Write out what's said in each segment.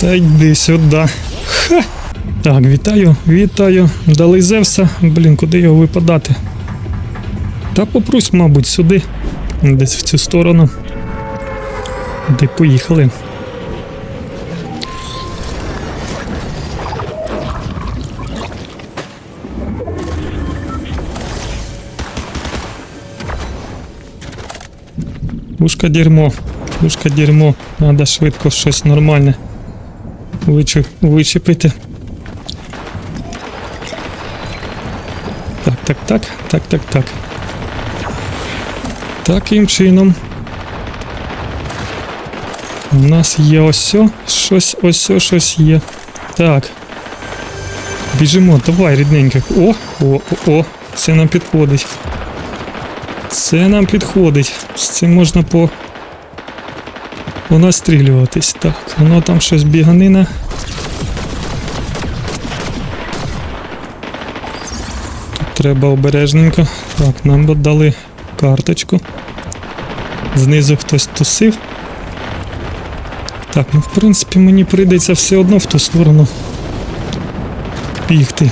Та йди сюди. Ха! Так, вітаю, вітаю. Дали Зевса. Блін, куди його випадати? Та попрусь, мабуть, сюди. Десь в цю сторону. Де поїхали. Ушка дерьмо. Ушка дерьмо. Надо швидко щось нормальне. Вичепити. Так, так, так, так, так, так. Таким чином. У нас є ось щось, ось щось є. Так. Біжимо, давай, рідненько. О, о, о, о, це нам підходить. Це нам підходить. З цим можна по. Понастрілюватись. Так, воно там щось біганина. Тут треба обережненько. Так, нам дали карточку. Знизу хтось тусив. Так, ну в принципі мені прийдеться все одно в ту сторону бігти.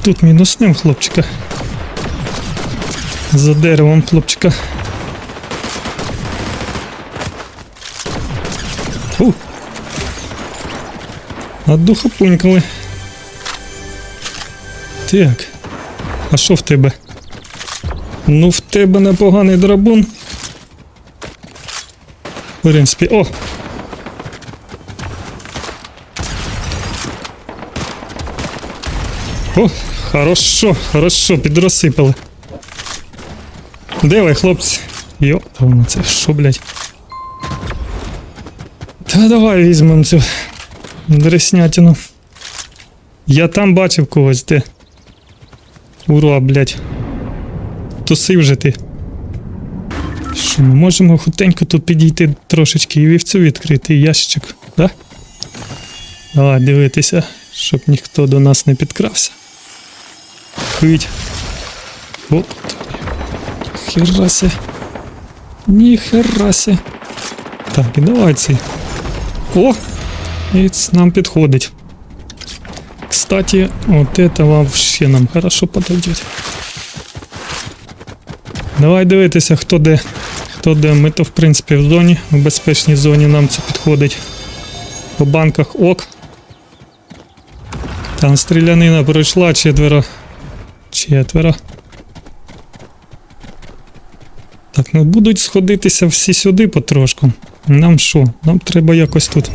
Так, отут мінуснем хлопчика. За деревом хлопчика. Фу. А духа пунькали. Так. А що в тебе? Ну, в тебе непоганий драбун. В принципі, о! О, хорошо, хорошо, підрозсипали. Де ви, хлопці? Йо, там це що, блядь? Та давай візьмемо цю дреснятину. Я там бачив когось, де. Ура, блядь. Туси вже ти. Що, ми можемо хутенько тут підійти трошечки і вівцю відкрити, і ящичок, да? Давай дивитися, щоб ніхто до нас не підкрався. Хить. Оп. Ніхерасе. Ніхерасе. Так, і давай цей. О! І нам підходить. Кстати, вот это вообще нам хорошо подойдет. Давай дивитися, хто де. Хто де. Ми то в принципі в зоні, в безпечній зоні нам це підходить. По банках ок. Там стрілянина пройшла четверо. Четверо. Так, ну будуть сходитися всі сюди потрошку. Нам що? Нам треба якось тут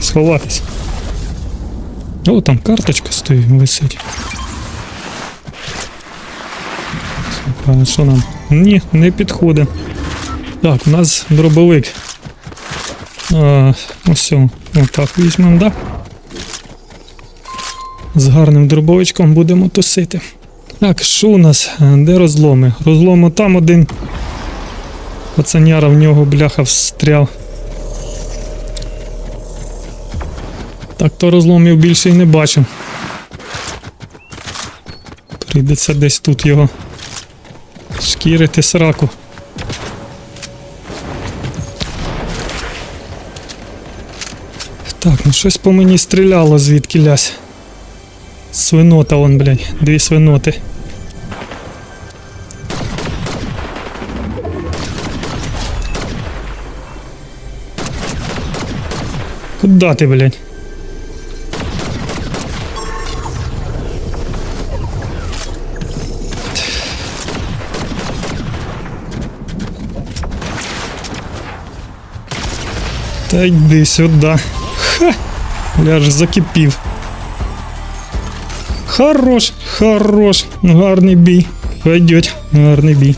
сховатись. О, там карточка стоїть, висить. А що нам? Ні, не підходить. Так, у нас дробовик. А, ось, отак візьмемо, да? З гарним дробовичком будемо тусити. Так, що у нас? Е, Де розломи? Розлому там один. Пацаняра в нього бляха встряв. Так то розломів більше й не бачу. Прийдеться десь тут його шкірити сраку. Так, ну щось по мені стріляло звідки лясь. Свинота вон, блядь, дві свиноти. Куда ти, блядь? Та йди сюди. Ха! Я аж закипів. Хорош, хорош, гарний бій. Пойдет, гарний бій.